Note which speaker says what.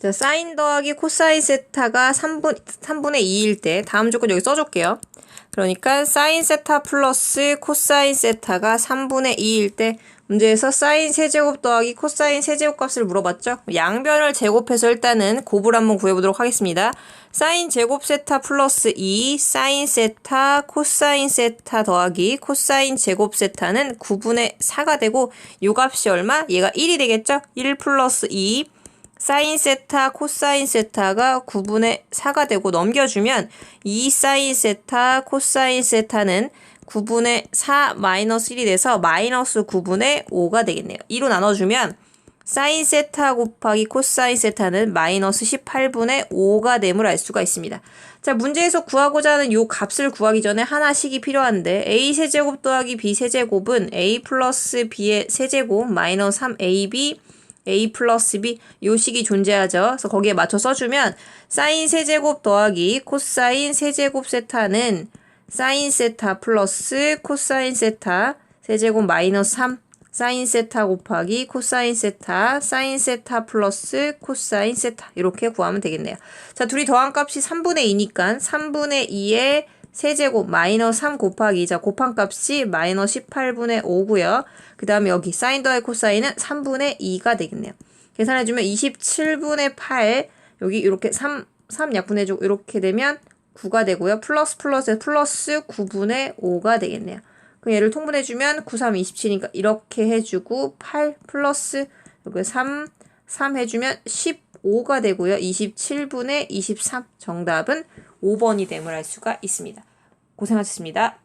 Speaker 1: 자, 사인 더하기 코사인 세타가 3분, 3분의 2일 때 다음 조건 여기 써줄게요. 그러니까 사인 세타 플러스 코사인 세타가 3분의 2일 때 문제에서 사인 세제곱 더하기 코사인 세제곱 값을 물어봤죠? 양변을 제곱해서 일단은 곱을 한번 구해보도록 하겠습니다. 사인 제곱 세타 플러스 2 사인 세타 코사인 세타 더하기 코사인 제곱 세타는 9분의 4가 되고 요 값이 얼마? 얘가 1이 되겠죠? 1 플러스 2 사인 세타, 코사인 세타가 9분의 4가 되고 넘겨주면 2 사인 세타, 코사인 세타는 9분의 4 마이너스 1이 돼서 마이너스 9분의 5가 되겠네요. 2로 나눠주면 사인 세타 곱하기 코사인 세타는 마이너스 18분의 5가 됨을 알 수가 있습니다. 자, 문제에서 구하고자 하는 요 값을 구하기 전에 하나씩이 필요한데 a 세제곱 더하기 b 세제곱은 a 플러스 b의 세제곱 마이너스 3ab a 플러스 b 요 식이 존재하죠. 그래서 거기에 맞춰 써주면 사인 세제곱 더하기 코사인 세제곱 세타는 사인 세타 플러스 코사인 세타 세제곱 마이너스 3 사인 세타 곱하기 코사인 세타 사인 세타 플러스 코사인 세타 이렇게 구하면 되겠네요. 자 둘이 더한 값이 3분의 2니까 3분의 2의 세제곱 마이너스 3 곱하기 자 곱한 값이 마이너스 18분의 5고요. 그 다음에 여기 사인 더하기 코사인은 3분의 2가 되겠네요. 계산해주면 27분의 8 여기 이렇게 3, 3 약분해주고 이렇게 되면 9가 되고요. 플러스 플러스 플러스 9분의 5가 되겠네요. 그럼 얘를 통분해주면 9, 3, 27이니까 이렇게 해주고 8 플러스 여기 3, 3 해주면 15가 되고요. 27분의 23 정답은 5번이 됨을 알 수가 있습니다. 고생하셨습니다.